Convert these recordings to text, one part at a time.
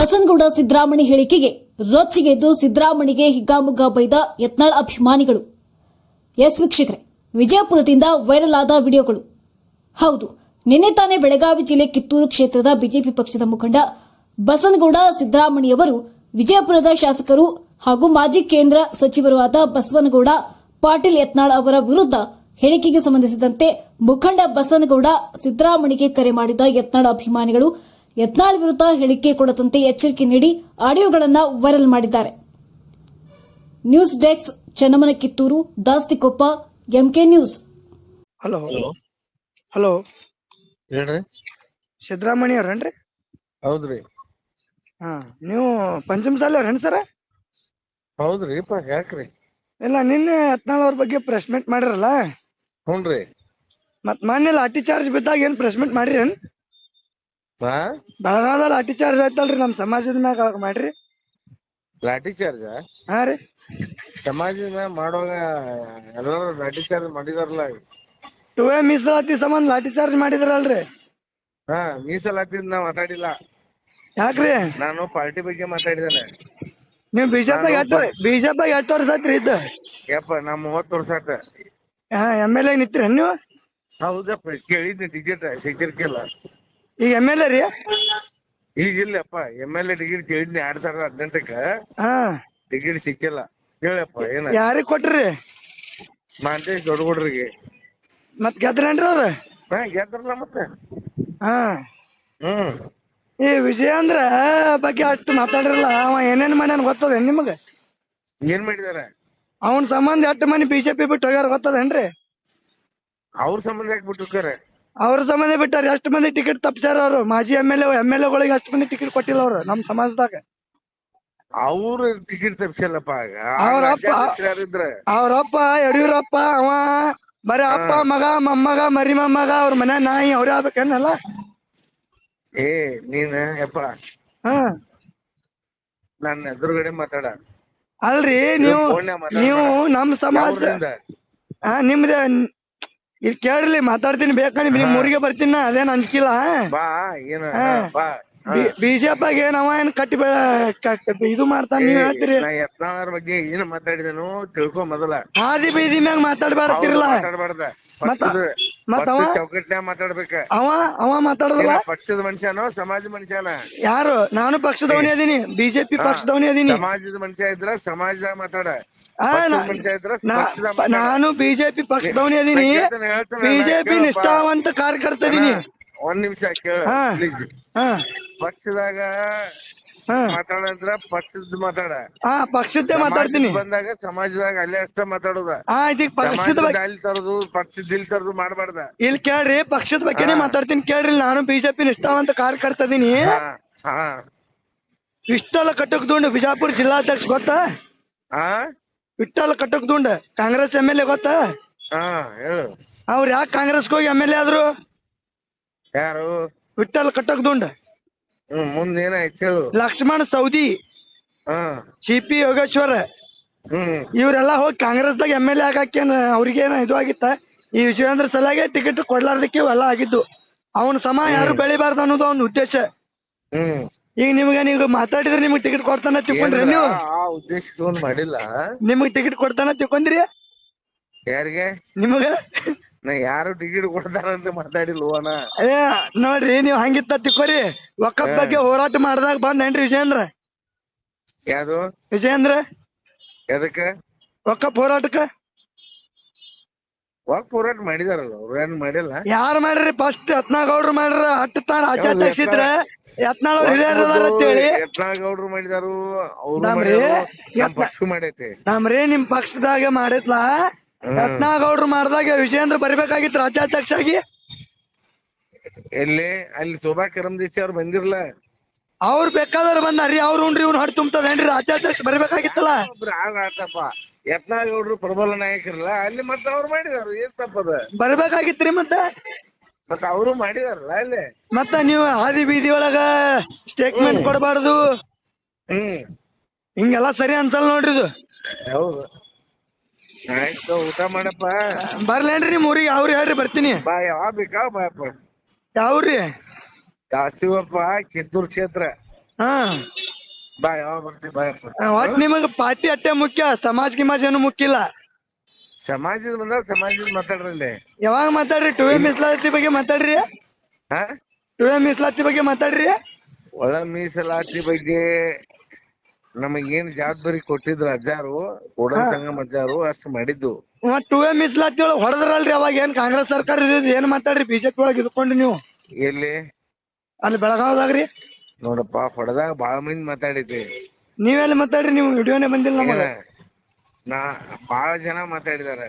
ಬಸನಗೌಡ ಸಿದ್ದರಾಮಣಿ ಹೇಳಿಕೆಗೆ ರೊಚ್ಚಿಗೆದ್ದು ಸಿದ್ದರಾಮಣಿಗೆ ಹಿಗ್ಗಾಮುಗ್ಗಾ ಬೈದ ಯತ್ನಾಳ್ ಅಭಿಮಾನಿಗಳು. ಎಸ್ ವೀಕ್ಷಕರೇ, ವಿಜಯಪುರದಿಂದ ವೈರಲ್ ಆದ ವಿಡಿಯೋಗಳು. ಹೌದು, ನಿನ್ನೆ ತಾನೇ ಬೆಳಗಾವಿ ಜಿಲ್ಲೆ ಕಿತ್ತೂರು ಕ್ಷೇತ್ರದ ಬಿಜೆಪಿ ಪಕ್ಷದ ಮುಖಂಡ ಬಸನಗೌಡ ಸಿದ್ದರಾಮಣಿಯವರು ವಿಜಯಪುರದ ಶಾಸಕರು ಹಾಗೂ ಮಾಜಿ ಕೇಂದ್ರ ಸಚಿವರಾದ ಬಸವನಗೌಡ, ಪಾಟೀಲ್ ಯತ್ನಾಳ್ ಅವರ ವಿರುದ್ಧ ಹೇಳಿಕೆಗೆ ಸಂಬಂಧಿಸಿದಂತೆ ಮುಖಂಡ ಬಸನಗೌಡ ಸಿದ್ದರಾಮಣಿಗೆ ಕರೆ ಮಾಡಿದ ಯತ್ನಾಳ್ ಅಭಿಮಾನಿಗಳು ಯತ್ನಾಳ್ ವಿರುದ್ಧ ಹೇಳಿಕೆ ಕೊಡದಂತೆ ಎಚ್ಚರಿಕೆ ನೀಡಿ ಆಡಿಯೋಗಳನ್ನು ವೈರಲ್ ಮಾಡಿದ್ದಾರೆ. News desk Channamana Kittur Dastikoppa MK news. Hello. Hello. Hello. ಹೇಳ್ರಿ. ಸಿದ್ದರಾಮಯ್ಯ ಅವ್ರೇನ್ರಿ? ಹೌದ್ರಿ. ಹಾ ನೀವು ಪಂಚಮಸಾಲಿ ಅವ್ರೇನ್ ಸರ? ಹೌದ್ರಿ ಯಾಕ್ರಿ? ಇಲ್ಲ ನಿನ್ನೆ ಹತ್ನಾಳ್ ಅವ್ರ ಬಗ್ಗೆ ಪ್ರೆಸ್ ಮೀಟ್ ಮಾಡಿರಲ್ಲ? ರೀ ಮತ್ ಮೊನ್ನೆ ಲಾಠಿ ಚಾರ್ಜ್ ಬಿದ್ದಾಗ ಏನ್ ಪ್ರೆಸ್ ಮೀಟ್ ಮಾಡಿರೇನ್? ಹಾ? ಬೆಳಗಾವದ ಲಾಠಿ ಚಾರ್ಜ್ ಆಯ್ತಲ್ರಿ ನಮ್ ಸಮಾಜದ ಮ್ಯಾಗ ಅವಾಗ ಮಾಡ್ರಿ. ಲಾಠಿ ಚಾರ್ಜ್? ಹಾ ರೀ. ಸಮಾಜದ ಮ್ಯಾಗ ಮಾಡುವಾಗ ಎಲ್ಲಾರು ಲಾಠಿ ಚಾರ್ಜ್ ಮಾಡಿದಾರಲ್ಲ ಟೂ ಎ ಮೀಸಲಾತಿ ಸಂಬಂಧ ಲಾಠಿ ಚಾರ್ಜ್ ಮಾಡಿದ್ರಲ್ರಿ. ಹಾ ಮೀಸಲಾತಿ ನಾ ಮಾತಾಡಿಲ್ಲ. ಯಾಕ್ರಿ? ನಾನು ಪಾರ್ಟಿ ಬಗ್ಗೆ ಮಾತಾಡಿದ್ದೇನೆ. ನೀವು ಬಿಜೆಪಿ ಎಷ್ಟು ಬಿಜೆಪಿ ಎಷ್ಟು ವರ್ಷ ಆತ್ರಿ ಇದ್ದ ಯಪ್ಪ ನಾ ಮೂವತ್ತು ವರ್ಷ ಆತ. ಹಾ ಎಂ ಎಲ್ ಎ ನಿತ್ರಿ ನೀವು? ಹೌದಪ್ಪ ಕೇಳಿದ್ನಿ ಟಿಕೆಟ್ ಸಿಕ್ಕಿರ್ಕಿಲ್ಲ. ಈಗ ಎಂ ಎಲ್ ಎ ರೀ? ಈಗ ಇಲ್ಲಪ್ಪ ಎಂ ಎಲ್ ಎ ಟಿಕೆಟ್ ಕೇಳಿದ್ನಿ ಎರಡ್ ಸಾವಿರದ ಹದಿನೆಂಟಕ್ಕ. ಹಾ. ಟಿಕೆಟ್ ಸಿಕ್ಕಿಲ್ಲ. ಹೇಳಪ್ಪ ಏನ? ಯಾರಿಗ್ ಕೊಟ್ರಿ? ಮಾಂತೇಶ್ ದೊಡ್ಡ ಹುಡ್ರಿಗೆ ಮತ್ ಗೆದ್ರೇನ್ರಿ ಅವ್ರ? ಹಾ ಗೆದ್ರಲ್ಲ ಮತ್ತೆ. ಹಾ. ಹ್ಮ್. ಈ ವಿಜಯೇಂದ್ರ ಬಗ್ಗೆ ಅಷ್ಟು ಮಾತಾಡಿರಲ್ಲ ಅವ ಏನೇನ್ ಮಾಡ್ಯಾನ ಗೊತ್ತದ ನಿಮಗ? ಏನ್ ಮಾಡಿದಾರೆ? ಅವನ್ ಸಂಬಂಧ ಎಷ್ಟು ಮಂದಿ ಬಿಜೆಪಿ ಬಿಟ್ಟು ಹೋಗ್ಯಾರ ಗೊತ್ತದೇನ್ರಿ? ಅವ್ರ ಸಂಬಂಧ ಯಾಕೆ ಬಿಟ್ಟಿರ್ತಾರೆ ಅವ್ರ ಸಂಬಂಧ ಬಿಟ್ಟಾರ ಎಷ್ಟ್ ಮಂದಿ ಟಿಕೆಟ್ ತಪ್ಸ್ಯಾರ ಅವ್ರು? ಮಾಜಿ ಎಂ ಎಲ್ ಎಂ ಎಲ್ ಎಗಳಿಗೆ ಅಷ್ಟ್ ಮಂದಿ ಟಿಕೆಟ್ ಕೊಟ್ಟಿಲ್ಲ ಅವ್ರು ನಮ್ ಸಮಾಜದಾಗ. ಅವ್ರ ಟಿಕೆಟ್ ತಪ್ಸಲ್ಲಪ್ಪ ಆಗ. ಅವ್ರ ಅಪ್ಪ- ಯಾರಿದ್ರ ಅವ್ರಪ್ಪ ಯಡಿಯೂರಪ್ಪ ಅವ ಬರೀ ಅಪ್ಪ ಮಗ ಮೊಮ್ಮಗ ಮರಿ ಮೊಮ್ಮಗ ಅವ್ರ ಮನೆ ನಾಯಿ ಅವ್ರೇ ಆಗ್ಬೇಕನ್ನಲ್ಲ ಏ ನೀನ್ ಯಪ್ಪ. ಹಾ. ನನ್ನ ಎದುರುಗಡೆ ಮಾತಾಡ. ಅಲ್ರಿ ನೀವು. ನೀವು ನಮ್ ಸಮಾಜ ಯಾವ್ರಿಂದ? ಹಾ ನಿಮ್ದ ಇಲ್ಲಿ ಕೇಳ್ರಿ ಮಾತಾಡ್ತೀನಿ ಬೇಕಾ ನಿಮ್ ಊರಿಗೆ ಬರ್ತೀನಿ ನಾ ಅದೇನ್ ಅಂಜಿಕಿಲ್ಲ ಬಾ ಏನ ಹಾ. ಬಾ. ಬಿಜೆಪಿಗೆ ಏನವ ಏನ್ ಕಟ್ಟಿ ಬೆ- ಇದು ಮಾಡ್ತಾನ ನೀವ್ ಹೇಳ್ತೀರಿ? ನಾ ಯತ್ನಾಳ್ ಬಗ್ಗೆ ಏನ್ ಮಾತಾಡಿದನು ತಿಳ್ಕೊ ಮೊದಲ. ಹಾದಿ ಬೀದಿ ಮ್ಯಾಗ ಮಾತಾಡ್ಬೇಡತ್ತಿರಲ್ಲ ಮಾತಾಡ್ಬಾರ್ದ. ಮತ್ತ- ಪಕ್ಷದ ಮತ್ತ ಅವ? ಪಕ್ಷದ ಚೌಕಟ್ನ್ಯಾಗ ಮಾತಾಡ್ಬೇಕ. ಅವ ಅವ ಮಾತಾಡೋದಲ್ಲ? ಏನ ಪಕ್ಷದ ಮನುಷ್ಯನೋ ಸಮಾಜ ಮನುಷ್ಯನ? ಯಾರು? ನಾನು ಪಕ್ಷದವನೇ ಅದೀನಿ ಬಿಜೆಪಿ ಪಕ್ಷದವನೇ ಅದೀನಿ ಸಮಾಜದ ಮನುಷ್ಯ ಇದ್ರ ಸಮಾಜದಾಗ ಮಾತಾಡ. ಆ, ಪಕ್ಷದ ನಾ- ಮನುಷ್ಯ ಇದ್ರ ನಾ- ಮಾತಾಡ. ನಾನು ಬಿಜೆಪಿ ಪಕ್ಷದವನೇ ಅದೀನಿ ಬಿಜೆಪಿ ಕೇಳಪ್ಪ. ನಿಷ್ಠಾವಂತ ಕಾರ್ಯಕರ್ತ ಅದೀನಿ ಒಂದ್ ನಿಮಿಷ ಕೇಳ ಹಾ. ಪ್ಲೀಸ್ ಹಾ. ಪಕ್ಷದಾಗ ಹಾ. ಮಾತಾಡಂದ್ರ ಪಕ್ಷದ ಮಾತಾಡ. ಹಾ ಪಕ್ಷದ್ದೇ ಮಾತಾಡ್ತೀನಿ. ಬಂದಾಗ ಸಮಾಜದಾಗ ಅಲ್ಲೇ ಅಷ್ಟ ಮಾತಾಡುದ. ಹಾ ಇದೀಗ ಪಕ್ಷದ ಬಗ್ಗೆ ಅಲ್ಲಿ ತರದು ಪಕ್ಷದ ಇಲ್ಲಿ ತರದು ಮಾಡಬಾರ್ದ. ಇಲ್ಲಿ ಕೇಳ್ರಿ ಪಕ್ಷದ ಬಗ್ಗೆನೇ ಮಾತಾಡ್ತೀನಿ ಕೇಳ್ರಿ ನಾನು ಬಿಜೆಪಿ ನಿಷ್ಠಾವಂತ ಕಾರ್ಯಕರ್ತ ಅದೀನಿ ಹಾ ವಿಠ್ಠಲ ಕಟಕ್ ದುಂಡ್ ಬಿಜಾಪುರ ಜಿಲ್ಲಾಧ್ಯಕ್ಷ ಗೊತ್ತಾ? ಹಾ ವಿಠ್ಠಲ ಕಟಕ್ ದುಂಡ್ ಕಾಂಗ್ರೆಸ್ ಎಂ ಎಲ್ ಎ ಗೊತ್ತಾ? ಹಾ ಹೇಳು. ಅವ್ರು ಯಾಕೆ ಕಾಂಗ್ರೆಸ್ಗೆ ಹೋಗಿ ಎಂ ಎಲ್ ಎ ಆದ್ರು? ಯಾರು? ವಿಠ್ಠಲ್ ಕಟಕ್ ದುಂಡ್ ಹ್ಮ್ ಮುಂದ್ ಏನಾಯ್ತು ಹೇಳು ಲಕ್ಷ್ಮಣ್ ಸೌದಿ ಹಾ. ಸಿ ಪಿ ಯೋಗೇಶ್ವರ್ ಹ್ಮ್. ಇವರೆಲ್ಲ ಹೋಗಿ ಕಾಂಗ್ರೆಸ್ದಾಗ ಎಂ ಎಲ್ ಎ ಆಗಾಕೇನ ಅವ್ರಿಗೇನ ಇದು ಆಗಿತ್ತ? ಈ ವಿಜಯೇಂದ್ರ ಸಲಾಗೆ ಟಿಕೆಟ್ ಕೊಡ್ಲಾರ್ದಕ್ಕೆ ಇವೆಲ್ಲ ಆಗಿದ್ದು. ಅವನ ಸಮ ಯಾರು ಬೆಳಿಬಾರ್ದು ಅನ್ನೋದು ಅವ್ನ ಉದ್ದೇಶ. ಹ್ಮ್. ಈಗ ನಿಮ್ಗೆ ನೀವು ಮಾತಾಡಿದ್ರೆ ನಿಮ್ಗೆ ಟಿಕೆಟ್ ಕೊಡ್ತಾನ ತಿಳ್ಕೊಂಡ್ರಿ ಏನ್ರ ನೀವು? ಆ ಉದ್ದೇಶ ಮಾಡಿಲ್ಲ? ನಿಮ್ಗೆ ಟಿಕೆಟ್ ಕೊಡ್ತಾನ ತಿಳ್ಕೊಂಡ್ರಿ? ಯಾರಿಗೆ? ನಿಮಗ? ನಾ ಯಾರು ಟಿಕೆಟ್ ಮಾತಾಡಿಲ್ಲ ಮಾತಾಡಿಲ್ವನ ಏ ನೋಡ್ರಿ ನೀವ್ ಹಂಗಿತ್ತ ತಿಕ್ಕೋರಿ. ಒಕ್ಕಪ್ ಬಗ್ಗೆ ಹೋರಾಟ ಮಾಡ್ದಾಗ ಬಂದೇನ್ರಿ ವಿಜೇಂದ್ರ ಯಾರು ವಿಜೇಂದ್ರ ಎದಕ್ಕ? ಒಕ್ಕಪ್ ಹೋರಾಟಕ್ಕ? ವಾಕ್ ಹೋರಾಟ ಮಾಡಿದಾರಲ್ಲ ಅವ್ರು ಏನ್ ಮಾಡಿಲ್ಲ? ಯಾರು ಮಾಡ್ರಿ ಫಸ್ಟ್ ಯತ್ನಾಗೌಡ್ರು ಮಾಡ್ರ ಹಟ್ಟತಾರ ರಾಜ್ಯಾಧ್ಯಕ್ಷ ತೆಗ್ಸಿದ್ರ? ಯತ್ನಾಳ್? ಅವ್ರ ಹಿರಿಯರ್ ಅದಾರ ಅಂತೇಳಿ ಯತ್ನಾಳ್ ಗೌಡ್ರು ಮಾಡಿದಾರು ಅವ್ರು ನಮ್ರಿ ಮಾಡ್ಯಾರು, ನಮ್ ಯತ್ನ- ಪಕ್ಷ ಮಾಡೈತಿ. ನಮ್ರಿ ನಿಮ್ ಪಕ್ಷದಾಗ ಮಾಡಿದ್ಲ? ಯತ್ನಾಗೌಡ್ರು ಮಾಡ್ದಾಗ ವಿಜಯೇಂದ್ರ ಬರಿಬೇಕಾಗಿತ್ತು ರಾಜ್ಯಾಧ್ಯಕ್ಷ ಆಗಿ ಎಲ್ಲಿ? ಅಲ್ಲಿ ಶೋಭಾ ಕರಂದೀಚಿ ಅವ್ರು ಬಂದಿರ್ಲ. ಅವ್ರು ಬೇಕಾದವ್ರು ಬಂದಾರಿ ಅವ್ರು ಉಂಡ್ರಿ ಇವ್ನು ಹಡ್ ತುಂಬತದೇನ್ರಿ ರಾಜ್ಯಾಧ್ಯಕ್ಷ ಬರಿಬೇಕಾಗಿತ್ತಲ್ಲ? ಒಬ್ರು ಆಗ ಆತಪ್ಪ. ಯತ್ನಾಳ್ ಗೌಡ್ರು ಪ್ರಬಲ ನಾಯಕರಲ್ಲ ಅಲ್ಲಿ ಮತ್ತೆ ಅವ್ರು ಮಾಡಿದಾರು ಏನ್ ತಪ್ಪದ ಬರ್ಬೇಕಾಗಿತ್ರಿ ಮತ್ತ? ಮತ್ತ ಅವರು ಮಾಡಿದಾರಲ್ಲ ಅಲ್ಲಿ? ಮತ್ತ ನೀವು ಹಾದಿ ಬೀದಿ ಒಳಗ ಸ್ಟೇಟ್ಮೆಂಟ್ ಕೊಡಬಾರ್ದು. ಹ್ಮ್. ಹಿಂಗೆಲ್ಲ ಸರಿ ಅನ್ಸಲ್ ನೋಡ್ರಿ ಇದು. ಹೌದು. ಆಯ್ತು ಊಟ ಮಾಡಪ್ಪ. ಬರ್ಲೇನ್ರಿ ನಿಮ್ ಊರಿಗೆ ಅವ್ರು ಹೇಳ್ರಿ ಬರ್ತೀನಿ. ಬಾ ಯಾವ ಬೇಕಾ ಬಾಯಪ್ಪ ಯಾವ್ರಿ? ಜಾಸ್ತಿವಪ್ಪ ಕಿತ್ತೂರ್ ಕ್ಷೇತ್ರ. ಹಾ. ಬಾ ಯಾವ ಬರ್ತೀವಿ ಬಾಯಪ್ಪ ಒಟ್ ನಿಮಗ ಪಾರ್ಟಿ ಅಟ್ಟೆ ಮುಖ್ಯ ಸಮಾಜ ಗಿಮಾಜ್ ಏನು ಮುಖ್ಯ ಇಲ್ಲ? ಸಮಾಜದ ಬಂದ ಸಮಾಜದ ಮಾತಾಡ್ರಿ ಯಾವಾಗ ಮಾತಾಡ್ರಿ? ಟು ಎ ಮೀಸಲಾತಿ ಬಗ್ಗೆ ಮಾತಾಡ್ರಿ? ಹಾ? ಟು ಎ ಮೀಸಲಾತಿ ಬಗ್ಗೆ ಮಾತಾಡ್ರಿ? ಒಳ ಮೀಸಲಾತಿ ಬಗ್ಗೆ ನಮಗ್ ಏನ್ ಜವಾಬ್ದಾರಿ ಕೊಟ್ಟಿದ್ರು ಅಜ್ಜಾರು ಕೂಡಲ ಸಂಗಮ ಅಜ್ಜಾರು ಅಷ್ಟ್ ಮಾಡಿದ್ದು. ಟೂ ಎ ಮೀಸಲಾತಿ ಒಳಗ್ ಹೊಡೆದ್ರಲ್ರಿ ಅವಾಗ ಏನ್ ಕಾಂಗ್ರೆಸ್ ಸರ್ಕಾರ ಇದ್ದಿದ್ದು ಏನ್ ಮಾತಾಡ್ರಿ ಬಿಜೆಪಿ ಒಳಗ್ ಇದ್ಕೊಂಡ್ರಿ ನೀವು? ಎಲ್ಲಿ? ಅಲ್ಲಿ ಬೆಳಗಾವದಾಗ್ರಿ? ನೋಡಪ್ಪ ಹೊಡೆದಾಗ ಬಾಳ ಮಂದಿ ಮಾತಾಡಿದ್ರಿ ನೀವೆಲ್ಲಿ ಮಾತಾಡ್ರಿ ನೀವು ವಿಡಿಯೋನೇ ಬಂದಿಲ್ಲ ನಮಗ. ನಾ ಬಾಳ ಜನ ಮಾತಾಡಿದಾರೆ.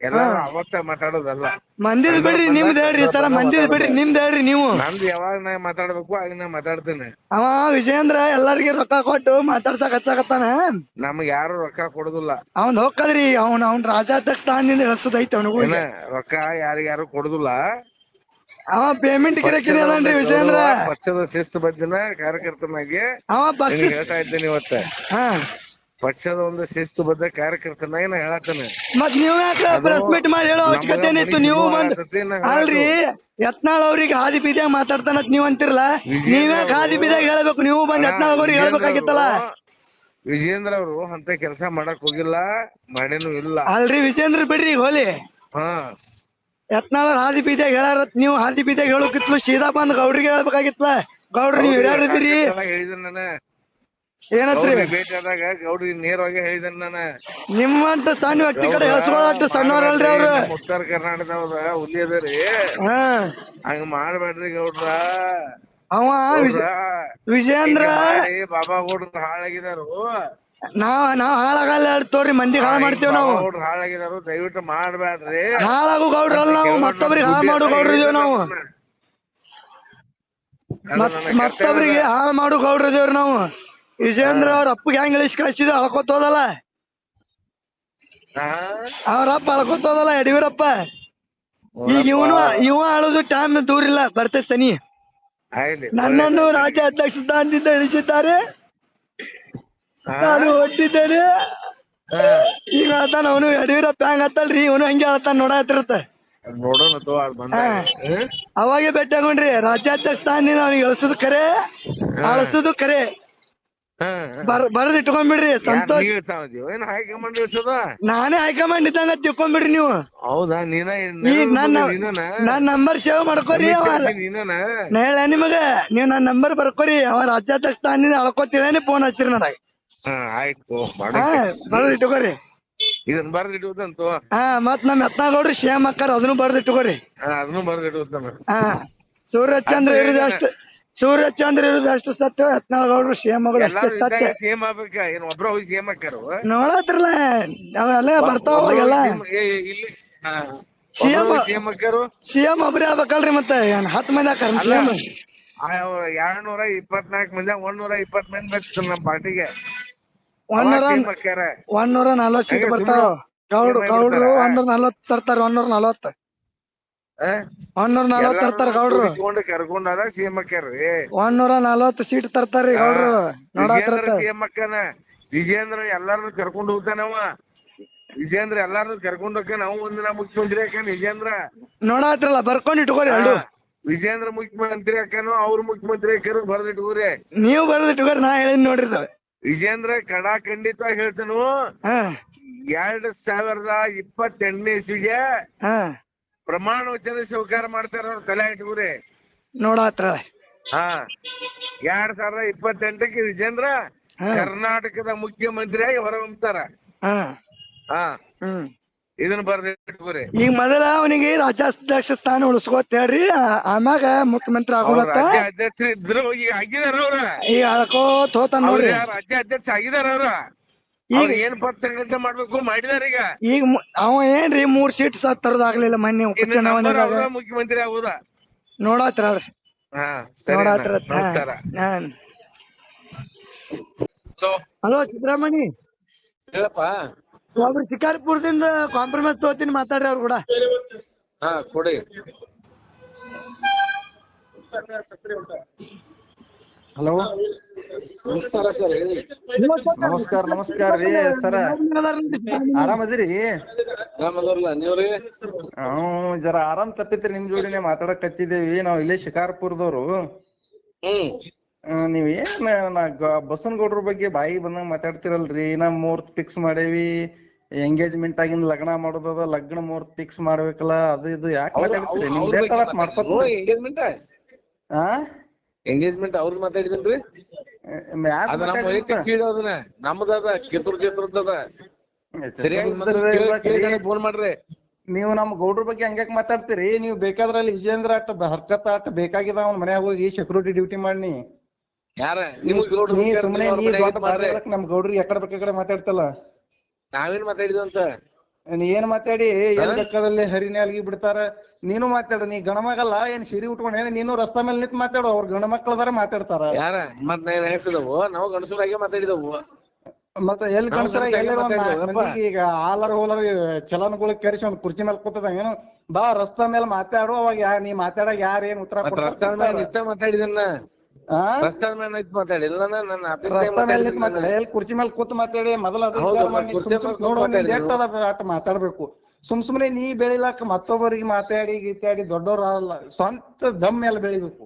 ಎಲ್ಲಾರು ಅವತ್ತ ಮಾತಾಡೋದಲ್ಲ. ಮಂದಿದ್ ಬಿಡ್ರಿ ನಿಮ್ದ್ ಹೇಳ್ರಿ ಸರ ಮಂದಿದ್ ಬಿಡ್ರಿ ನಿಮ್ದ್ ಹೇಳ್ರಿ ನೀವು. ನಂದು ಯಾವಾಗ ನಾ ಮಾತಾಡ್ಬೇಕು ಆಗ ನಾ ಮಾತಾಡ್ತೇನೆ. ಅವ ವಿಜಯೇಂದ್ರ ಎಲ್ಲಾರ್ಗಿ ರೊಕ್ಕ ಕೊಟ್ಟು ಮಾತಾಡ್ಸಕ್ ಹಚ್ಚಾಕತ್ತಾನ? ನಮಗ್ ಯಾರು ರೊಕ್ಕ ಕೊಡುದಿಲ್ಲ. ಅವ್ನ್ ಹೋಗ್ಕದ್ರಿ ಅವ್ನ್ ಅವ್ನ್ ರಾಜ್ಯಾಧ್ಯಕ್ಷ ಸ್ಥಾನದಿಂದ ಇಳಿಸೋದೈತಿ ಅವನಿಗೂ ಏನ ರೊಕ್ಕ ಯಾರಿಗ್ಯಾರು ಕೊಡುದಿಲ್ಲ? ಅವ ಪೇಮೆಂಟ್ ಗಿರಕಿರಿ ಅದನ್ರಿ ವಿಜಯೇಂದ್ರ. ಪಕ್ಷದ ಶಿಸ್ತು ಬದ್ದಿನ ಕಾರ್ಯಕರ್ತನಾಗಿ ಅವ ಪಕ್ಷ ಹೇಳ್ತಾ ಇದ್ದೇನೆ ಇವತ್ತ. ಹಾ. ಪಕ್ಷದ ಒಂದು ಶಿಸ್ತು ಬದ್ಧ ಕಾರ್ಯಕರ್ತನಾಗಿ ನಾ ಹೇಳತ್ತೇನೆ? ಮತ್ ನೀವ್ ಯಾಕ ಪ್ರೆಸ್ ಮೀಟ್ ಮಾಡಿ ಹೇಳೋ ಅವಶ್ಯಕತೆ ಏನಿತ್ತು ನೀವು ಬಂದ್ ಅಲ್ರಿ ಯತ್ನಾಳ್ ಅವ್ರಿಗೆ ಹಾದಿ ಬೀದ್ಯಾಗ ಮಾತಾಡ್ತಾನ ನೀವ್ ಅಂತಿರಲ್ಲ? ನೀವ್ ಯಾಕ ಹಾದಿ ಬೀದ್ಯಾಗ ಹೇಳ್ಬೇಕು? ನೀವು ಬಂದ್ ಯತ್ನಾಳ್ ಅವ್ರಿಗೆ ಹೇಳ್ಬೇಕಾಗಿತ್ತಲ್ಲ? ವಿಜೇಂದ್ರ ಅವರು ಅಂತ ಕೆಲಸ ಮಾಡಕ್ ಹೋಗಿಲ್ಲ ಮಾಡೇನು ಇಲ್ಲ. ಅಲ್ರಿ ವಿಜೇಂದ್ರ ಬಿಡ್ರಿ ಈಗ ಹೋಲಿ. ಹಾ. ಯತ್ನಾಳ್ ಹಾದಿ ಬೀದ್ಯಾಗ ಹೇಳಾರ ನೀವು ಹಾದಿ ಬೀದ್ಯಾಗ ಹೇಳೋಕಿತ್ಲು ಸೀದಾ ಬಂದ್ ಗೌಡ್ರಿಗೆ ಹೇಳ್ಬೇಕಾಗಿತ್ತಲ್ಲ? ಗೌಡ್ರಿ ನೀವ್ ಹೇಳಿದ್ರಿ ಹೇಳಿದ ನಾನ. ಏನತ್ರಿ ಭೇಟಿ ಆದಾಗ ಗೌಡ್ರಿಗೆ ನೇರವಾಗಿ ಹೇಳಿದ ನಾನ. ನಿಮ್ಮಂತ ಸಣ್ಣ ವ್ಯಕ್ತಿ ಕಡೆ ಹೆಸರು ಸಣ್ಣವ್ರಲ್ರಿ ಅವ್ರು. ನಮ್ಮ ಉತ್ತರ ಕರ್ನಾಟಕದವ್ರ ಹುಲಿ ಅದರಿ ಹಾ. ಹಂಗ ಮಾಡ್ಬೇಡ್ರಿ ಗೌಡ್ರ. ಅವ ವಿಜ- ವಿಜಯೇಂದ್ರ ಮಾಡಿ ಬಾಬಾ ಗೌಡ್ರ ಹಾಳಾಗಿದಾರು. ನಾವ್ ನಾವ್ ಹಾಳಾಗಲ್ಲ ತೋರಿ ಮಂದಿ ಹಾಳ ಮಾಡ್ತೇವ್ ನಾವು. ಬಾಬಾ ಗೌಡ್ರ ಹಾಳಾಗಿದಾರು ದಯವಿಟ್ಟು ಮಾಡ್ಬೇಡ್ರಿ ಹಾಳಾಗು ಗೌಡ್ರಲ್ಲ ನಾವು ಮತ್ತೊಬ್ರಿಗೆ ಹಾಳ ಮಾಡು ಗೌಡ್ರಿದೇವ್ ನಾವು. ಮತ್ ಮತ್ತೊಬ್ರಿಗೆ ಹಾಳ ಮಾಡು ಗೌಡ್ರದೇವ್ರ ನಾವು. ವಿಜಯೇಂದ್ರ ಅವ್ರ ಅಪ್ಪಗೆ ಹೆಂಗ್ ಇಳಿಸ್ ಕಳಿಸಿದ ಅಳ್ಕೊತ ಹೋದಲ್ಲ. ಅವ್ರ ಅಪ್ಪ ಅಳ್ಕೊತ ಹೋದಲ್ಲ ಯಡಿಯೂರಪ್ಪ. ಈಗ ಇವನು ಇವ ಅಳುದು ಟೈಮ್ ದೂರಿಲ್ಲ ಬರ್ತೈತ್ ಸನಿ. ನನ್ನನ್ನು ರಾಜ್ಯ ಅಧ್ಯಕ್ಷ ಸ್ಥಾನದಿಂದ ಇಳಿಸಿದ್ದಾರೆ. ನಾನು ಹೊಟ್ಟಿದ್ದೇನೆ ಈಗ ಹೇಳ್ತಾನ ಅವನು ಯಡಿಯೂರಪ್ಪ ಹೆಂಗ್ ಹತ್ತಲ್ರಿ ಇವನು ಹಂಗೆ ಹೇಳ್ತಾನ ನೋಡತ್ತಿರತ್ತ ಅವಾಗೆ ಭೇಟಿ ಹಾಕೊಂಡ್ರಿ ರಾಜ್ಯಾಧ್ಯಕ್ಷ ಸ್ಥಾನದಿಂದ ಅವ್ನಿಗೆ ಇಳಿಸೋದು ಕರೆ. ಅಳಿಸೋದು ಕರೆ. ಬರ್ ಬರದ್ ಇಟ್ಕೊಂಡ್ಬಿಡ್ರಿ ಸಂತೋಷ್? ಏನ್ ಹೈಕಮಾಂಡ್ ಇಳ್ಸೋದ? ನಾನೇ ಹೈಕಮಾಂಡ್ ಇದ್ದಂಗ ತಿಳ್ಕೊಂಡ್ಬಿಡ್ರಿ ನೀವು. ಹೌದಾ? ನೀನ ಈಗ ನನ್ನ? ನನ್ ನಂಬರ್ ಸೇವ್ ಮಾಡ್ಕೋರಿ ಅವ. ನಾ ಹೇಳ ನಿಮಗ ನೀವ್ ನನ್ ನಂಬರ್ ಬರ್ಕೋರಿ. ಅವ ರಾಜ್ಯಾಧ್ಯಕ್ಷ ಸ್ಥಾನದಿಂದ ಅಳ್ಕೊತಿಳೇನೆ ಫೋನ್ ಹಚ್ಚಿರಿ ನನಗ. ಆಯ್ತು. ಬರದ್ ಇಟ್ಕೋರಿ. ಇದನ್ ಬರ್ದ್ ಇಡುವುದಂತು ಹಾ ಮತ್ ನಮ್ ಯತ್ನಾಗೌಡ್ರಿ ಶ್ಯಾಮ್ ಅಕ್ಕಾರ ಅದನ್ನು ಬರದ್ ಇಟ್ಕೋರಿ. ಅದನ್ನು ಬರ್ದ್ ಇಡುವುದನ್ನ ಹಾ ಸೂರ್ಯಚಂದ್ರ ಇರುದು ಅಷ್ಟು. ಸೂರ್ಯಚಂದ್ರ ಇರೋದು ಅಷ್ಟು ಸತ್ಯ ಯತ್ನಾಳಗೌಡ್ರು ಗೌಡರು ಸಿಎಂಗಳು ಅಷ್ಟೇ ಸತ್ಯ. ಸೇಮ್ ಆಗ್ಬೇಕ ಏನ್ ಒಬ್ರ ಹೋಗಿ ಸೇಮ್ ಹಾಕ್ಯಾರು ನೋಡತ್ರಲ್ಲ ಅವೆಲ್ಲ ಬರ್ತಾವ ಎಲ್ಲಾ. ಇಲ್ಲಿ ಸಿಎಂ ಸೇಮ್ ಹಾಕ್ಯಾರು ಸಿಎಂ ಒಬ್ರೇ ಆಗ್ಬೇಕಲ್ರಿ ಮತ್ತೆ ಏನ್ ಹತ್ ಮಂದಿ ಹಾಕಾರ ಸಿಎಂ ಎರಡ್ನೂರ ಇಪ್ಪತ್ನಾಲ್ಕ್ ಮಂದಿ ಒಂದ್ನೂರ ಇಪ್ಪತ್ ಮಂದಿ ಬೇಕು ನಮ್ ಪಾರ್ಟಿಗೆ. ಒಂದ್ನೂರ ಒಂದ್ನೂರ ನಲ್ವತ್ ಸೀಟ್ ಬರ್ತಾವ. ಗೌಡ್ರು ಗೌಡ್ರು ಒಂದ್ನೂರ ನಲ್ವತ್ ತರ್ತಾರ ಒಂದ್ನೂರ ನಲ್ವತ್ ಆ? ಒಂದೂರ ನಲ್ವತ್ ತರ್ತಾರ ಗೌಡ್ರು. ಒಂದೂರ ನಲ್ವತ್ ಸೀಟ್ ತರ್ತಾರ್ರಿ ಗೌಡ್ರು. ನೋಡಾತ್ರತ್ತ ವಿಜೇಂದ್ರ ಸಿಎಂ ಅಕ್ಕನ. ವಿಜೇಂದ್ರ ಎಲ್ಲಾರನು ಕರ್ಕೊಂಡು ಹೋಗ್ತಾನವ ವಿಜೇಂದ್ರ ಎಲ್ಲಾರನು ಕರ್ಕೊಂಡು ಹೋಗ್ತಾನ. ನಾವು ಒಂದಿನ ಮುಖ್ಯಮಂತ್ರಿ ಅಕ್ಕನ ವಿಜೇಂದ್ರ. ನೋಡಾತ್ರಲ್ಲ ಬರ್ಕೊಂಡ್ ಇಟ್ಕೋರಿ. ವಿಜೇಂದ್ರ ಮುಖ್ಯಮಂತ್ರಿ ಅಕ್ಕನು ಅವ್ರ ಮುಖ್ಯಮಂತ್ರಿ ಅಕ್ಕರು ಬರ್ದಿಟ್ಕೋರಿ. ನೀವು ಬರ್ದಿಟ್ಕೋರಿ ನಾ ಹೇಳಿದ್ ನೋಡ್ರಿ ವಿಜೇಂದ್ರ ಕಡಾ ಖಂಡಿತವಾಗಿ ಹೇಳ್ತಾನು. ಎರಡ್ ಸಾವಿರದ ಇಪ್ಪತ್ತೆಂಟನೇ ಇಸ್ವಿಗೆ ಪ್ರಮಾಣ ವಚನ ಸ್ವೀಕಾರ ಮಾಡ್ತಾರ ಅವ್ರ ತಲೆ ಇಟ್ಕೋರಿ ನೋಡತ್ರ ಹಾ. ಎರಡ್ ಸಾವಿರದ ಇಪ್ಪತ್ತೆಂಟಕ್ಕೆ ವಿಜೇಂದ್ರ. ಕರ್ನಾಟಕದ ಮುಖ್ಯಮಂತ್ರಿಯಾಗಿ ಹೊರಹೊಮ್ತಾರ ಹಾ. ಇದನ್ನ ಬರ್ದಿಟ್ಕೋರಿ ಈಗ ಮೊದಲ ಅವನಿಗೆ ರಾಜ್ಯಾಧ್ಯಕ್ಷ ಸ್ಥಾನ ಉಳಿಸ್ಕೋತ ಹೇಳ್ರಿ. ಆಮ್ಯಾಗ ಮುಖ್ಯಮಂತ್ರಿ ಆಗೋದತ್ತ? ರಾಜ್ಯ ಅಧ್ಯಕ್ಷರು ಇದ್ರು ಈಗ ಆಗಿದಾರ ಅವ್ರ. ಈಗ ಅಳ್ಕೋತ ಹೋತಾನ ನೋಡ್ರಿ. ರಾಜ್ಯ ಅಧ್ಯಕ್ಷ ಆಗಿದಾರ ಅವ್ರ? ಈಗ ಏನ್ ಪಕ್ಷ ಸಂಘಟನೆ ಮಾಡ್ಬೇಕು ಮಾಡಿದಾರ ಈಗ. ಈಗ ಮು- ಅವ ಏನ್ರಿ ಮೂರ್ ಸೀಟ್ ಸತ್ ತರದಾಗ್ಲಿಲ್ಲ ಮೊನ್ನೆ ಉಪಚುನಾವಣೆದಾಗ ಅವ್ರ ಮುಖ್ಯಮಂತ್ರಿ ಆಗುದ ನೋಡತ್ರ ಹಾ ಸರಿ ನೋಡಾತ್ರ ಅಣ್ಣ. ನಮಸ್ಕಾರ. So, ಹಲೋ ಸಿದ್ದರಾಮಣಿ ಹೇಳಪ್ಪ. ಒಬ್ರು ಶಿಕಾರಿಪುರದಿಂದ ಕಾಂಪ್ರಮೈಸ್ ತಗೋತೀನಿ ಮಾತಾಡ್ರಿ ಅವ್ರು ಕೂಡ. ಹಾ ಕೊಡಿ. ಹಲೋ? ನಮಸ್ಕಾರ ಸರ್ ಹೇಳಿ. ನಮಸ್ಕಾರ ನಮಸ್ಕಾರ ರೀ ಸರ. ಆರಾಮದಿರಿ ಅದಿರಿ ನೀವ್ರಿ? ಹ್ಮ್ ಜರ ಆರಾಮ್ ತಪ್ಪಿತ್ರಿ ನಿಮ್ ಜೋಡಿನೇ ಮಾತಾಡಕ್ ಹಚ್ಚಿದೇವಿ ನಾವ್ ಇಲ್ಲೇ ಶಿಕಾರ್ಪುರದವ್ರು. ಹ್ಮ್. ನೀವ್ ಏನ್ ಗ- ಬಗ್ಗೆ ಬಾಯಿ ಬಂದಂಗ ಮಾತಾಡ್ತಿರಲ್ರಿ. ನಾ ಮೂರ್ತ್ ಫಿಕ್ಸ್ ಮಾಡೇವಿ. ಎಂಗೇಜ್ಮೆಂಟ್ ಆಗಿಂದ ಲಗ್ನ ಮಾಡೋದದ ಲಗ್ನ ಮೂರ್ತ್ ಫಿಕ್ಸ್ ಮಾಡ್ಬೇಕಲ್ಲ ಅದು ಇದು ಯಾಕೆ ಮಾತಾಡ್ತೀರಿ? ನಿಮ್ ಡೇಟ್ ಅದ ಮಾಡ್ಕೊತ ಎಂಗೇಜ್ಮೆಂಟ್ ಹಾ ಎಂಗೇಜ್ಮೆಂಟ್ ಅವ್ರದ್ ಮಾತಾಡಿದ್ರಿ ಯಾಕ್ ಅದ ನಮ್ಮ? ವೈಯಕ್ತಿಕ ಫೀಲ್ಡ್ ಅದನ್ನ. ನಮ್ದದ ಕಿತ್ತೂರ್ ಚಿತ್ರದದ ಸರಿಯಾಗಿ ಚಿತ್ರದುರ್ಗದ ಇರ್ಬೇಕ್ರಿ. ಫೋನ್ ಮಾಡ್ರಿ. ನೀವು ನಮ್ ಗೌಡ್ರ ಬಗ್ಗೆ ಹಂಗ್ಯಾಕ್ ಮಾತಾಡ್ತೀರಿ? ನೀವು ಬೇಕಾದ್ರ ಅಲ್ಲಿ ವಿಜೇಂದ್ರ ಅಟ್ ಹರ್ಕತ್ ಅಟ್ ಬೇಕಾಗಿದ ಅವ್ನ ಮನ್ಯಾಗ ಹೋಗಿ ಸೆಕ್ಯೂರಿಟಿ ಡ್ಯೂಟಿ ಮಾಡಿ ಯಾರ? ನೀವು ಸುಮ್ಮನೆ ಅವ್ರ ನಮ್ ಗೌಡ್ರಿಗೆ ಎಕಡೆ ಬೇಕಡೆ ಮಾತಾಡ್ತಲ್ಲ. ನಾವೇನ್ ಮಾತಾಡಿದ್ವಿ ಅಂತ ನೀ ಏನ್ ಮಾತಾಡಿ ಎಲ್ ಲೆಕ್ಕದಲ್ಲಿ ಹರಿನೇ ಅಲ್ಗಿ ಬಿಡ್ತಾರ? ನೀನು ಮಾತಾಡು ನೀ ಗಣಮಗಲ್ಲ ಏನ್ ಸಿರಿ ಉಟ್ಕೊಂಡ್ ಹೇಳಿ ನೀನು ರಸ್ತಾ ಮೇಲೆ ನಿಂತ್ ಮಾತಾಡು ಅವ್ರ ಗಣ ಮಕ್ಳದಾರ ಮಾತಾಡ್ತಾರ. ಯಾರ? ಮತ್ ನಾನು ಹೆಸದವು ನಾವು ಗಣಸರಾಗೆ ಮಾತಾಡಿದವು. ಮತ್ತ ಎಲ್ ಗಣಸರ ಕನ್ಸರ ಗಂಡ್ಸಾಗೆ ಎಲ್ಲಾರ ಒಂದ್ ನಾಲ್ಕ್ ಮಾತಾಡ್ತೀವಪ್ಪ. ಮಂದಿಗೆ ಈಗ ಆಲರ್ ಹೋಲರ್ ಚಲನಗಳಿಗೆ ಕರೆಸಿ ಒಂದ್ ಕುರ್ಚಿ ಮೇಲೆ ಕೂತದ ಏನು? ಬಾ ರಸ್ತಾ ಮೇಲೆ ಮಾತಾಡು ಅವಾಗ ನೀ ಮಾತಾಡಾಗ ಯಾರ ಏನ್ ಉತ್ತರ ಮಾತಾಡಿದನ್ನ. ರಸ್ತಾ ಮೇಲೆ ನಿಂತ್ ಮಾತಾಡಿಲ್ಲ ನಾನು ನನ್ನ ಆಫೀಸ್ ಮೇಲೆ ಮಾತಾಡ. ಕುರ್ಚಿ ಮೇಲೆ ಕೂತ್ ಮಾತಾಡಿ. ಮೊದಲ ಮೇಲೆ ಅಷ್ಟ್ ಮಾತಾಡ್ಬೇಕು. ಸುಮ್ ಸುಮ್ನೆ ನೀ ಬೆಳಿಲಾಕ ಮತ್ತೊಬ್ಬರಿಗೆ ಮಾತಾಡಿ ಗೀತಾಡಿ ದೊಡ್ಡವ್ರ ಅಲ್ಲ ಸ್ವಂತ ದಮ್ ಮೇಲೆ ಬೆಳಿಬೇಕು.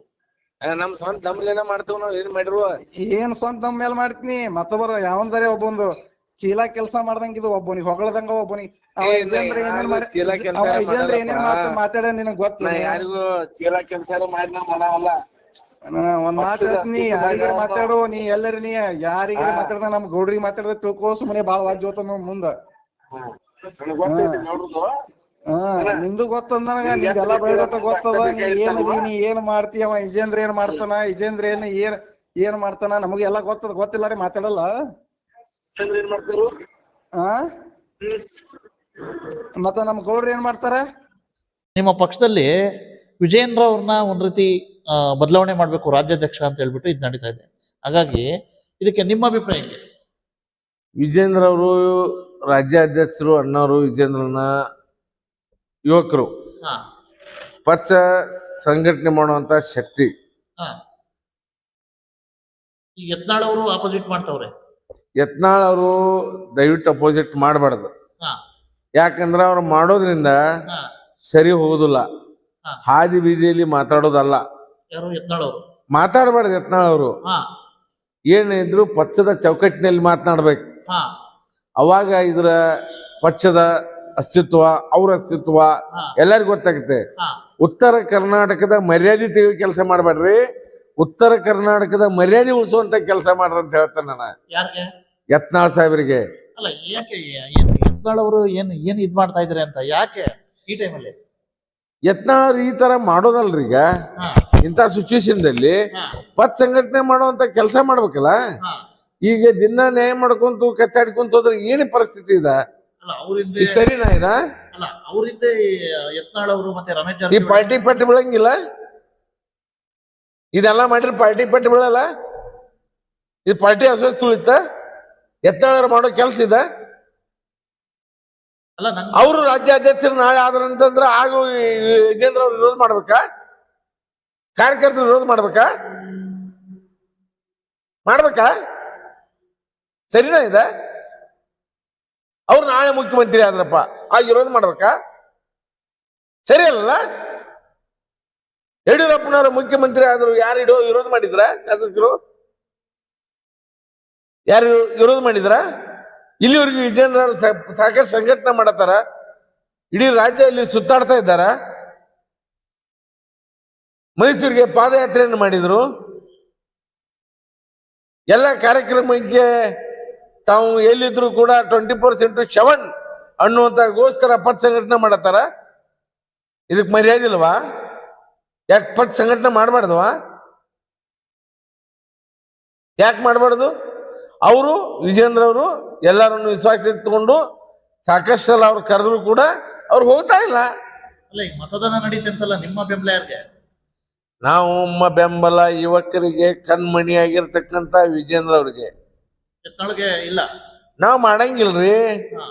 ನಮ್ ಸ್ವಂತ ದಮ್ಲೇನ ಮಾಡ್ತೇವ್ ನಾವ್ ಏನ್ ಮಾಡಿರುವ ಏನ್ ಸ್ವಂತ ದಮ್ ಮೇಲೆ ಮಾಡ್ತೀನಿ? ಮತ್ತೊಬ್ಬರು ಯಾವಂದರೆ ಒಬ್ಬೊಂದು ಚೀಲ ಕೆಲಸ ಮಾಡ್ದಂಗ ಇದು ಒಬ್ಬನಿಗೆ ಹೊಗಳದಂಗ ಒಬ್ಬನಿಗೆ. ಚೀಲ ಕೆಲ್ಸ ಏನೇನ್ ಮಾತಾಡ ನಿನಗ್ ಗೊತ್ತಿಲ್ಲ. ಯಾರಿಗೂ ಚೀಲ ಕೆಲಸ ಮಾಡಿ ನಾ ಮಾಡವಲ್ಲ ನಾ ಒಂದ್ ಮಾತು ನೀ ಯಾರಿಗಾರ ಮಾತಾಡು ನೀ ಎಲ್ಲರ ನೀ ಯಾರಿಗಾರ. ಮಾತಾಡ್ದ ನಮ್ ಗೌಡ್ರಿಗೆ ಮಾತಾಡ್ದ ತಿಳ್ಕೋ ಸುಮ್ಮನೆ ಬಾಳ ವಾಜ್ಯ ಹೋತ ನೋಡ್ ಮುಂದ. ನಿಂದು ಗೊತ್ತದ ನಿಂದೆಲ್ಲ ಬಯೋಡಾಟ ಗೊತ್ತದ ನೀ ಏನ್ ನೀ ಏನ್ ಮಾಡ್ತಿ ಅವ ವಿಜೇಂದ್ರ ಏನ್ ಮಾಡ್ತಾನ ವಿಜೇಂದ್ರ ಏನ್ ಏನ್ ಏನ್ ಮಾಡ್ತಾನ ನಮಗೆ ಎಲ್ಲ ಗೊತ್ತದ ಗೊತ್ತಿಲ್ಲ ರೀ ಮಾತಾಡಲ್ಲ. ಏನ್ ಮಾಡ್ತಾರು? ಆ ಮತ್ತ ನಮ್ ಗೌಡ್ರ ಏನ್ ಮಾಡ್ತಾರ? ನಿಮ್ಮ ಪಕ್ಷದಲ್ಲಿ ವಿಜೇಂದ್ರ ಅವ್ರನ್ನ ಒಂದ್ ರೀತಿ ಬದಲಾವಣೆ ಮಾಡಬೇಕು ರಾಜ್ಯಾಧ್ಯಕ್ಷ ಅಂತ ಹೇಳ್ಬಿಟ್ಟು ಇದು ನಡೀತಾ ಇದೆ. ಹಾಗಾಗಿ ಇದಕ್ಕೆ ನಿಮ್ಮ ಅಭಿಪ್ರಾಯ ಏನು ವಿಜೇಂದ್ರ ಅವರು ರಾಜ್ಯಾಧ್ಯಕ್ಷರು ಅಣ್ಣವರು ವಿಜೇಂದ್ರನ ಯುವಕರು ಹಾ. ಪಕ್ಷ ಸಂಘಟನೆ ಮಾಡುವಂತ ಶಕ್ತಿ. ಯತ್ನಾಳವರು ಈ ಯತ್ನಾಳ್ ಅವರು ಆಪೋಸಿಟ್ ಮಾಡ್ತಾವ್ರೆ. ಯತ್ನಾಳ್ ಅವರು ದಯವಿಟ್ಟು ಅಪೋಸಿಟ್ ಮಾಡಬಾರ್ದು. ಹಾ. ಯಾಕಂದ್ರೆ ಅವ್ರು ಮಾಡೋದ್ರಿಂದ ಸರಿ ಹೋಗುದಿಲ್ಲ. ಹಾದಿ ಬೀದಿಯಲ್ಲಿ ಮಾತಾಡೋದಲ್ಲ. ಯಾರು ಯತ್ನಾಳ್ ಅವರು ಮಾತಾಡಬಾರ್ದು ಯತ್ನಾಳ್ ಅವರು ಹಾ ಏನಿದ್ರು ಪಕ್ಷದ ಚೌಕಟ್ಟಿನಲ್ಲಿ ಮಾತನಾಡ್ಬೇಕು. ಹಾ. ಅವಾಗ ಇದ್ರ ಪಕ್ಷದ ಅಸ್ತಿತ್ವ ಅವ್ರ ಅಸ್ತಿತ್ವ ಹಾ. ಎಲ್ಲರಿಗೂ ಗೊತ್ತಾಗುತ್ತೆ. ಹಾ. ಉತ್ತರ ಕರ್ನಾಟಕದ ಮರ್ಯಾದೆ ತೆಗೆಯುವ ಕೆಲಸ ಮಾಡಬೇಡ್ರಿ. ಉತ್ತರ ಕರ್ನಾಟಕದ ಮರ್ಯಾದೆ ಉಳಿಸುವಂತ ಕೆಲಸ ಮಾಡ್ರಿ ಅಂತ ಹೇಳ್ತೇನೆ ನಾನು. ಯಾರಿಗೆ? ಯತ್ನಾಳ್ ಸಾಹೇಬರಿಗೆ. ಅಲ್ಲ ಯಾಕೆ ಯತ್ನಾಳ್ ಅವರು ಏನ್ ಏನ್ ಇದ್ ಮಾಡ್ತಾ ಇದಾರೆ ಅಂತ? ಯಾಕೆ ಈ ಟೈಮಲ್ಲಿ ಅವ್ರು ಈ ತರ ಮಾಡೋದಲ್ರಿ ಈಗ? ಇಂಥ ಸಿಚುವೇಶನ್ದಲ್ಲಿ ಪತ್ ಸಂಘಟನೆ ಮಾಡುವಂತ ಕೆಲಸ ಮಾಡ್ಬೇಕಲ್ಲ? ಈಗ ದಿನ ನ್ಯಾಯ ಮಾಡ್ಕೊಂತು ಕಚ್ಚಾಡ್ಕೊಂತ ಹೋದ್ರೆ ಏನು ಪರಿಸ್ಥಿತಿ ಇದೆ? ಸರಿನಾ ಇದ? ಈ ಪಾರ್ಟಿ ಪಟ್ಟಿ ಬೀಳಂಗಿಲ್ಲ? ಇದೆಲ್ಲ ಮಾಡಿದ್ರೆ ಪಾರ್ಟಿ ಪಟ್ಟಿ ಬೀಳಲ್ಲ? ಇದು ಪಾರ್ಟಿ ಅಸ್ವಸ್ಥ ಉಳಿತ ಯತ್ನಾಳರು ಮಾಡೋ ಕೆಲಸ ಇದೆ? ಅವರು ರಾಜ್ಯಾಧ್ಯಕ್ಷರು ನಾಳೆ ಆದ್ರ ಅಂತಂದ್ರೆ ಆಗ ವಿಜೇಂದ್ರ ಅವ್ರು ವಿರೋಧ ಮಾಡ್ಬೇಕಾ? ಕಾರ್ಯಕರ್ತರು ವಿರೋಧ ಮಾಡ್ಬೇಕಾ? ಮಾಡ್ಬೇಕಾ? ಸರಿನಾ ಇದೆ? ಅವ್ರು ನಾಳೆ ಮುಖ್ಯಮಂತ್ರಿ ಆದ್ರಪ್ಪ ಆಗ ವಿರೋಧ ಮಾಡ್ಬೇಕಾ? ಸರಿ ಅಲ್ಲ ಯಡಿಯೂರಪ್ಪನವರು ಮುಖ್ಯಮಂತ್ರಿ ಆದ್ರು ಯಾರು ಇಡೋ ವಿರೋಧ ಮಾಡಿದ್ರ? ಶಾಸಕರು? ಯಾರು ವಿರೋಧ ಮಾಡಿದ್ರ? ಇಲ್ಲಿವರೆಗೂ ವಿಜಯನಗರ ಅವರು ಸಾಕಷ್ಟು ಸಂಘಟನೆ ಮಾಡತ್ತಾರ. ಇಡೀ ರಾಜ್ಯದಲ್ಲಿ ಸುತ್ತಾಡ್ತಾ ಇದ್ದಾರ. ಮೈಸೂರಿಗೆ ಪಾದಯಾತ್ರೆಯನ್ನು ಮಾಡಿದ್ರು. ಎಲ್ಲ ಕಾರ್ಯಕ್ರಮಕ್ಕೆ ತಾವು ಎಲ್ಲಿದ್ರು ಕೂಡ ಟ್ವೆಂಟಿ ಪರ್ಸೆಂಟ್ ಶವನ್ ಅನ್ನುವಂತ ಗೋಸ್ಕರ ಪತ್ ಸಂಘಟನೆ ಮಾಡತ್ತಾರ. ಇದಕ್ಕೆ ಮರ್ಯಾದೆ ಇಲ್ವಾ? ಯಾಕೆ ಪಕ್ಷ ಸಂಘಟನೆ ಮಾಡಬಾರ್ದವಾ ಯಾಕೆ ಮಾಡಬಾರ್ದು? ಅವರು ವಿಜೇಂದ್ರ ಅವರು ಎಲ್ಲರನ್ನು ವಿಶ್ವಾಸ ತಗೊಂಡು ಸಾಕಷ್ಟು ಸಲ ಅವ್ರು ಕರೆದ್ರು ಕೂಡ ಅವ್ರು ಹೋಗ್ತಾ ಇಲ್ಲ. ಅಲ್ಲ ಈಗ ಮತದಾನ ನಡೀತಂತಲ್ಲ ನಿಮ್ಮ ಬೆಂಬಲ ಯಾರಿಗೆ? ನಾವು ನಮ್ಮ ಬೆಂಬಲ ಯುವಕರಿಗೆ ಕಣ್ಮಣಿ ಆಗಿರ್ತಕ್ಕಂತ ವಿಜೇಂದ್ರ ಅವ್ರಿಗೆ. ಇಲ್ಲ? ನಾವು ಮಾಡಂಗಿಲ್ರಿ.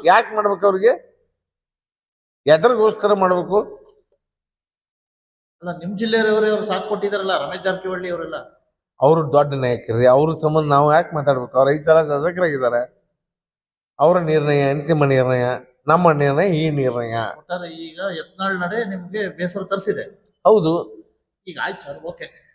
ಯಾಕೆ ಮಾಡ್ಬೇಕು ಅವ್ರಿಗೆ? ಎದ್ರಿಗೋಸ್ಕರ ಮಾಡ್ಬೇಕು. ಅಲ್ಲ ನಿಮ್ ಜಿಲ್ಲೆಯವರೇ ಅವ್ರು ಸಾಥ್ ಕೊಟ್ಟಿದಾರಲ್ಲ ರಮೇಶ್ ಜಾರಕಿಹೊಳಿ ಅವರೆಲ್ಲ? ಅವರು ದೊಡ್ಡ ನಾಯಕರಿ ಅವ್ರ ಸಂಬಂಧ ನಾವು ಯಾಕೆ ಮಾತಾಡ್ಬೇಕು? ಅವ್ರು ಐದು ಸಲ ಶಾಸಕರಾಗಿದ್ದಾರೆ ಅವರ ನಿರ್ಣಯ ಅಂತಿಮ ನಿರ್ಣಯ ನಮ್ಮ ನಿರ್ಣಯ ಈ ನಿರ್ಣಯ. ಒಟ್ಟಾರೆ ಈಗ ಯತ್ನಾಳ್ ನಡೆ ನಿಮ್ಗೆ ಬೇಸರ ತರಿಸಿದೆ. ಹೌದು. ಈಗ ಆಯ್ತು ಸರ್ ಓಕೆ.